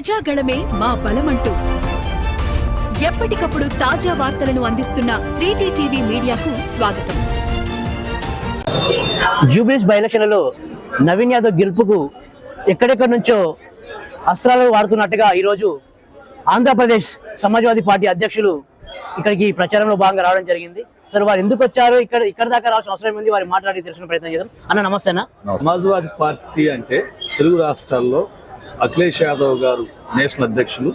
ప్రజాగళమే మా బలమంటూ. ఎప్పటికప్పుడు తాజా వార్తలను అందిస్తున్న త్రీటీ టీవీ మీడియాకు స్వాగతం. జూబ్లీస్ బై ఎలక్షన్లలో నవీన్ యాదవ్ గెలుపుకు ఎక్కడెక్కడి నుంచో అస్త్రాలు వాడుతున్నట్టుగా ఈరోజు ఆంధ్రప్రదేశ్ సమాజ్వాదీ పార్టీ అధ్యక్షులు ఇక్కడికి ప్రచారంలో భాగంగా రావడం జరిగింది. సరే వారు ఎందుకు వచ్చారు ఇక్కడ ఇక్కడ దాకా రావాల్సిన అవసరం ఉంది వారి మాట్లాడి తెలుసుకునే ప్రయత్నం చేద్దాం. అన్న నమస్తే అన్న. సమాజ్వాదీ పార్టీ అంటే తెలుగు రాష్ట్రాల్లో అఖిలేష్ యాదవ్ గారు నేషనల్ అధ్యక్షులు.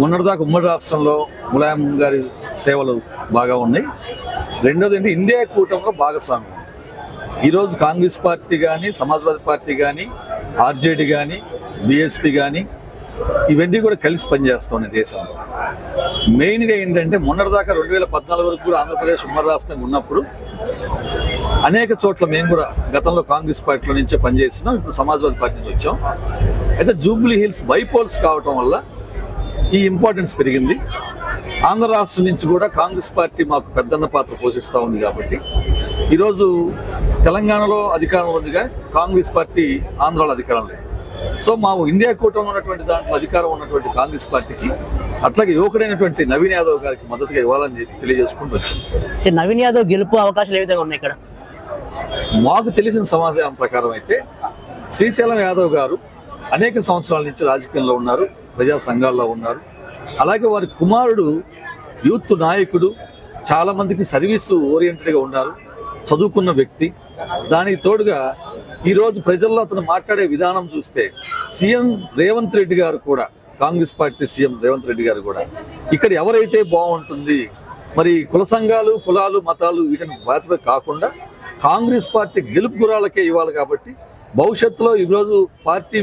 మొన్నటిదాకా ఉమ్మడి రాష్ట్రంలో ములాయం గారి సేవలు బాగా ఉన్నాయి. రెండోది ఏంటి? ఇండియా కూటమిలో భాగస్వామ్యం. ఈరోజు కాంగ్రెస్ పార్టీ కానీ సమాజ్వాదీ పార్టీ కానీ ఆర్జేడీ కానీ బీఎస్పీ కానీ ఇవన్నీ కూడా కలిసి పనిచేస్తున్నాయి దేశంలో. మెయిన్గా ఏంటంటే మొన్నటిదాకా రెండు వేల పద్నాలుగు వరకు కూడా ఆంధ్రప్రదేశ్ ఉమ్మడి రాష్ట్రంగా ఉన్నప్పుడు అనేక చోట్ల మేము కూడా గతంలో కాంగ్రెస్ పార్టీలో నుంచే పనిచేస్తున్నాం ఇప్పుడు సమాజ్వాదీ పార్టీ నుంచి వచ్చాం. అయితే జూబ్లీ హిల్స్ బైపోల్స్ కావటం వల్ల ఈ ఇంపార్టెన్స్ పెరిగింది. ఆంధ్ర రాష్ట్రం నుంచి కూడా కాంగ్రెస్ పార్టీ మాకు పెద్దన్న పాత్ర పోషిస్తూ ఉంది కాబట్టి ఈరోజు తెలంగాణలో అధికారంలో ఉంది కానీ కాంగ్రెస్ పార్టీ ఆంధ్రాలో అధికారం లేదు. సో మా ఇండియా కూటమి ఉన్నటువంటి దాంట్లో అధికారం ఉన్నటువంటి కాంగ్రెస్ పార్టీకి అట్లాగే యువకుడైనటువంటి నవీన్ యాదవ్ గారికి మద్దతుగా ఇవ్వాలని తెలియజేసుకుంటూ వచ్చాం. నవీన్ యాదవ్ గెలుపు అవకాశాలు ఏ విధంగా ఉన్నాయి ఇక్కడ? మాకు తెలిసిన సమాచారం ప్రకారం అయితే శ్రీశైలం యాదవ్ గారు అనేక సంవత్సరాల నుంచి రాజకీయంలో ఉన్నారు ప్రజా సంఘాల్లో ఉన్నారు. అలాగే వారి కుమారుడు యూత్ నాయకుడు చాలామందికి సర్వీసు ఓరియంటెడ్గా ఉన్నారు. చదువుకున్న వ్యక్తి. దానికి తోడుగా ఈరోజు ప్రజల్లో అతను మాట్లాడే విధానం చూస్తే సీఎం రేవంత్ రెడ్డి గారు కూడా కాంగ్రెస్ పార్టీ సీఎం రేవంత్ రెడ్డి గారు కూడా ఇక్కడ ఎవరైతే బాగుంటుంది మరి కుల సంఘాలు కులాలు మతాలు వీటిని బాధ్యత కాకుండా కాంగ్రెస్ పార్టీ గెలుపు గురాలకే ఇవ్వాలి కాబట్టి భవిష్యత్తులో ఈరోజు పార్టీ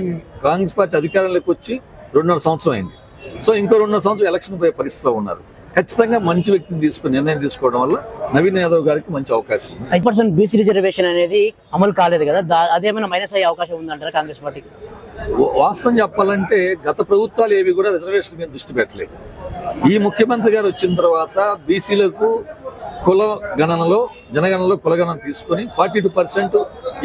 కాంగ్రెస్ పార్టీ అధికారంలోకి వచ్చి రెండున్నర సంవత్సరం అయింది. సో ఇంకో రెండున్నర సంవత్సరం ఎలక్షన్ పోయే పరిస్థితిలో ఉన్నారు. ఖచ్చితంగా మంచి వ్యక్తిని తీసుకుని నిర్ణయం తీసుకోవడం వల్ల నవీన్ యాదవ్ గారికి మంచి అవకాశం ఉంది. ఐదు పర్సెంట్ బీసీ రిజర్వేషన్ అనేది అమలు కాలేదు కదా? అదేమైనా మైనస్ అయ్యే అవకాశం ఉందంటారా కాంగ్రెస్ పార్టీకి? వాస్తవం చెప్పాలంటే గత ప్రభుత్వాలు ఏవి కూడా రిజర్వేషన్ మీద దృష్టి పెట్టలేదు. ఈ ముఖ్యమంత్రి గారు వచ్చిన తర్వాత బీసీలకు కుల గణనలో జనగణనలో కులగణన తీసుకొని ఫార్టీ టూ పర్సెంట్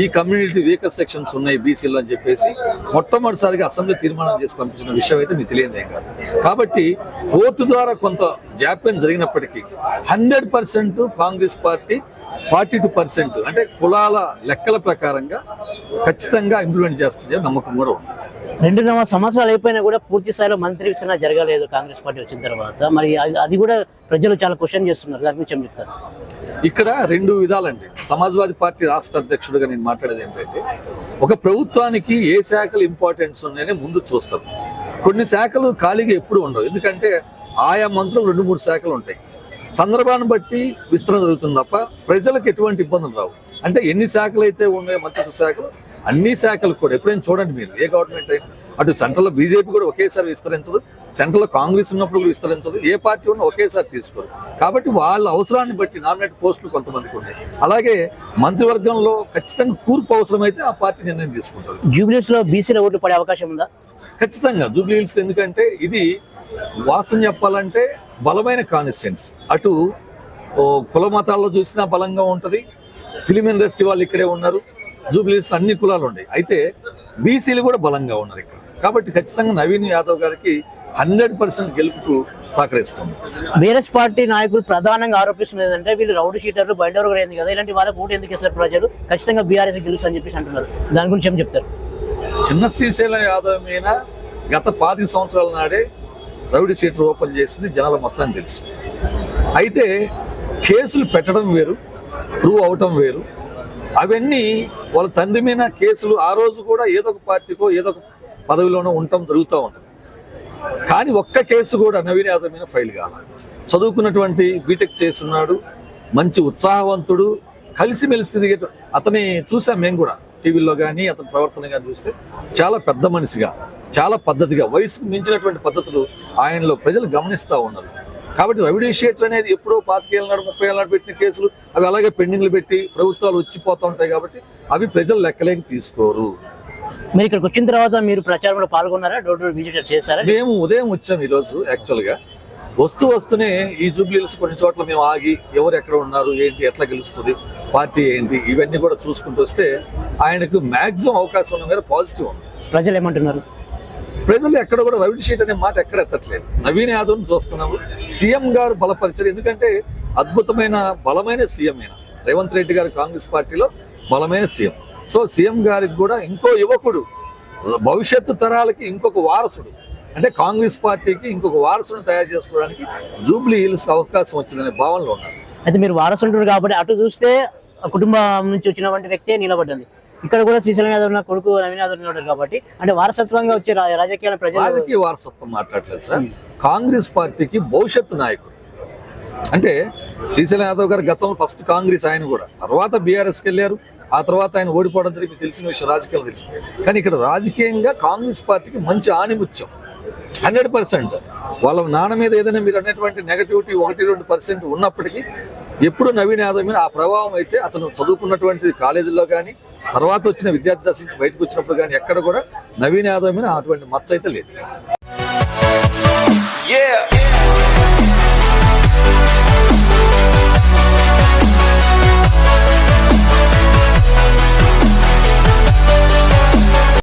ఈ కమ్యూనిటీ వీకర్ సెక్షన్స్ ఉన్నాయి బీసీలో అని చెప్పేసి మొట్టమొదటిసారిగా అసెంబ్లీ తీర్మానం చేసి పంపించిన విషయం అయితే మీకు తెలియదు ఏం కాదు. కాబట్టి కోర్టు ద్వారా కొంత జాప్యం జరిగినప్పటికీ hundred percent Congress party forty two percent అంటే కులాల లెక్కల ప్రకారంగా ఖచ్చితంగా ఇంప్లిమెంట్ చేస్తుంది నమ్మకం కూడా ఉంది. రెండు సంవత్సరాలు అయిపోయినా కూడా పూర్తి స్థాయిలో మంత్రి విస్తరణ జరగలేదు కాంగ్రెస్ పార్టీ వచ్చిన తర్వాత. మరి అది- అది కూడా ప్రజలు చాలా క్వశ్చన్ చేస్తున్నారు. దాని గురించి ఏం చెప్తారు? ఇక్కడ రెండు విధాలండి. సమాజ్వాదీ పార్టీ రాష్ట్ర అధ్యక్షుడిగా నేను మాట్లాడేది ఏంటంటే ఒక ప్రభుత్వానికి ఏ శాఖలు ఇంపార్టెన్స్ ఉన్నాయని ముందు చూస్తారు కొన్ని శాఖలు ఖాళీగా ఎప్పుడు ఉండవు. ఎందుకంటే ఆయా మంత్రులు రెండు మూడు శాఖలు ఉంటాయి. సందర్భాన్ని బట్టి విస్తరణ జరుగుతుంది తప్ప ప్రజలకు ఎటువంటి ఇబ్బందులు రావు. అంటే ఎన్ని శాఖలు అయితే ఉన్నాయో మంత్రిత్వ శాఖలు అన్ని శాఖలు కూడా ఎప్పుడైనా చూడండి మీరు ఏ గవర్నమెంట్ అయినా. అటు సెంట్రల్లో బీజేపీ కూడా ఒకేసారి విస్తరించదు సెంట్రల్లో కాంగ్రెస్ ఉన్నప్పుడు కూడా విస్తరించదు ఏ పార్టీ ఉన్నా ఒకేసారి తీసుకోరు. కాబట్టి వాళ్ళ అవసరాన్ని బట్టి నామినేట్ పోస్టులు కొంతమందికి ఉన్నాయి అలాగే మంత్రివర్గంలో ఖచ్చితంగా కూర్పు అవసరమైతే ఆ పార్టీ నిర్ణయం తీసుకుంటుంది. జూబ్లీస్లో బీసీల ఓట్లు పడే అవకాశం ఉందా? ఖచ్చితంగా జూబ్లీ హిల్స్ ఎందుకంటే ఇది వాస్తవం చెప్పాలంటే బలమైన కాన్స్టిట్యున్స్ అటు కుల మతాల్లో చూసినా బలంగా ఉంటుంది. ఫిలిం ఇండస్ట్రీ వాళ్ళు ఇక్కడే ఉన్నారు. జూబ్లీ హిల్స్ అన్ని కులాలు ఉన్నాయి అయితే బీసీలు కూడా బలంగా ఉన్నారు ఇక్కడ. కాబట్టి ఖచ్చితంగా నవీన్ యాదవ్ గారికి హండ్రెడ్ పర్సెంట్ గెలుపుకు సహకరిస్తుంది. బీఆర్ఎస్ పార్టీ నాయకులు ప్రధానంగా ఆరోపిస్తున్నది ఏంటంటే వీళ్ళు రౌడీ షీటర్లు కూడా ఏంది కదా. ఇలాంటి వాళ్ళకి ఓటు ఎందుకు ఇస్తారు ప్రజలు? ఖచ్చితంగా బీఆర్ఎస్ గెలుసు అని చెప్పేసి అంటున్నారు. దాని గురించి ఏం చెప్తారు? చిన్న శ్రీశైలం యాదవ్ మీద గత పాతి సంవత్సరాల నాడే రౌడీ సీటర్ ఓపెన్ చేసింది జనాల మొత్తం తెలుసు. అయితే కేసులు పెట్టడం వేరు ప్రూవ్ అవటం వేరు. అవన్నీ వాళ్ళ తండ్రి మీద కేసులు ఆ రోజు కూడా ఏదో ఒక పార్టీకో ఏదో ఒక పదవిలోనూ ఉండటం జరుగుతూ ఉంటుంది. కానీ ఒక్క కేసు కూడా నవీన్ యాదవ్ మీద ఫైల్ కావాలి చదువుకున్నటువంటి బీటెక్ చేస్తున్నాడు మంచి ఉత్సాహవంతుడు కలిసిమెలిసి తిరిగే అతని చూసాం మేము కూడా టీవీలో కానీ అతని ప్రవర్తన కానీ చూస్తే చాలా పెద్ద మనిషిగా చాలా పద్ధతిగా వయసుకు మించినటువంటి పద్ధతులు ఆయనలో ప్రజలు గమనిస్తూ ఉన్నారు. కాబట్టి రెవెన్యూ షీటర్ అనేది ఎప్పుడో పాతికేళ్ళ నాడు ముప్పై ఏళ్ళ నాడు పెట్టిన కేసులు అవి అలాగే పెండింగ్లు పెట్టి ప్రభుత్వాలు వచ్చిపోతూ ఉంటాయి కాబట్టి అవి ప్రజలు లెక్కలేకి తీసుకోరు. మీరు ఇక్కడికి వచ్చిన తర్వాత మీరు ప్రచారంలో పాల్గొన్నారా? డోర్ డోర్ విజిట్ చేశారా? మేము ఉదయం వచ్చాం ఈరోజు యాక్చువల్గా వస్తూ వస్తూనే ఈ జూబ్లీస్ కొన్ని చోట్ల మేము ఆగి ఎవరు ఎక్కడ ఉన్నారు ఏంటి ఎట్లా గెలుస్తుంది పార్టీ ఏంటి ఇవన్నీ కూడా చూసుకుంటూ వస్తే ఆయనకు మ్యాక్సిమం అవకాశం ఉన్న మీద పాజిటివ్ ఉంది ప్రజలు ఏమంటున్నారు? ప్రజలు ఎక్కడ కూడా రవిడ్ షీట్ అనే మాట ఎక్కడ ఎత్తట్లేదు. నవీన్ యాదవ్ని చూస్తున్నాము. సీఎం గారు బలపరిచారు. ఎందుకంటే అద్భుతమైన బలమైన సీఎం అయిన రేవంత్ రెడ్డి గారు కాంగ్రెస్ పార్టీలో బలమైన సీఎం. సో సీఎం గారికి కూడా ఇంకో యువకుడు భవిష్యత్తు తరాలకి ఇంకొక వారసుడు అంటే కాంగ్రెస్ పార్టీకి ఇంకొక వారసుడు తయారు చేసుకోవడానికి జూబ్లీ హిల్స్ అవకాశం వచ్చిందనే భావనలో ఉన్నారు. అయితే మీరు వారసుంటారు కాబట్టి అటు చూస్తే కుటుంబం నుంచి వచ్చినటువంటి వ్యక్తే నిలబడ్డది ఇక్కడ కూడా శ్రీశైలం యాదవ్ ఉన్న కొడుకు యాదవ్ నిలబడ్డారు కాబట్టి అంటే వారసత్వంగా వచ్చే రాజకీయాల ప్రజలు రాజకీయ వారసత్వం మాట్లాడలేదు సార్. కాంగ్రెస్ పార్టీకి భవిష్యత్తు నాయకుడు. అంటే శ్రీశైలం యాదవ్ గారు గతంలో ఫస్ట్ కాంగ్రెస్ ఆయన కూడా. తర్వాత బీఆర్ఎస్కి వెళ్ళారు. ఆ తర్వాత ఆయన ఓడిపోవడం జరిగి తెలిసిన విషయం రాజకీయాలు తెలుసు. కానీ ఇక్కడ రాజకీయంగా కాంగ్రెస్ పార్టీకి మంచి ఆణిముత్యం హండ్రెడ్ పర్సెంట్. వాళ్ళ నాన్న మీద ఏదైనా మీరు అనేటువంటి నెగటివిటీ ఒకటి రెండు పర్సెంట్ ఉన్నప్పటికీ ఎప్పుడు నవీన్ యాదవ్ మీద ఆ ప్రభావం అయితే అతను చదువుకున్నటువంటి కాలేజీల్లో కానీ తర్వాత వచ్చిన విద్యార్థి దశ నుంచి బయటకు వచ్చినప్పుడు కానీ ఎక్కడ కూడా నవీన్ యాదవ్ మీద అటువంటి మచ్చ అయితే లేదు.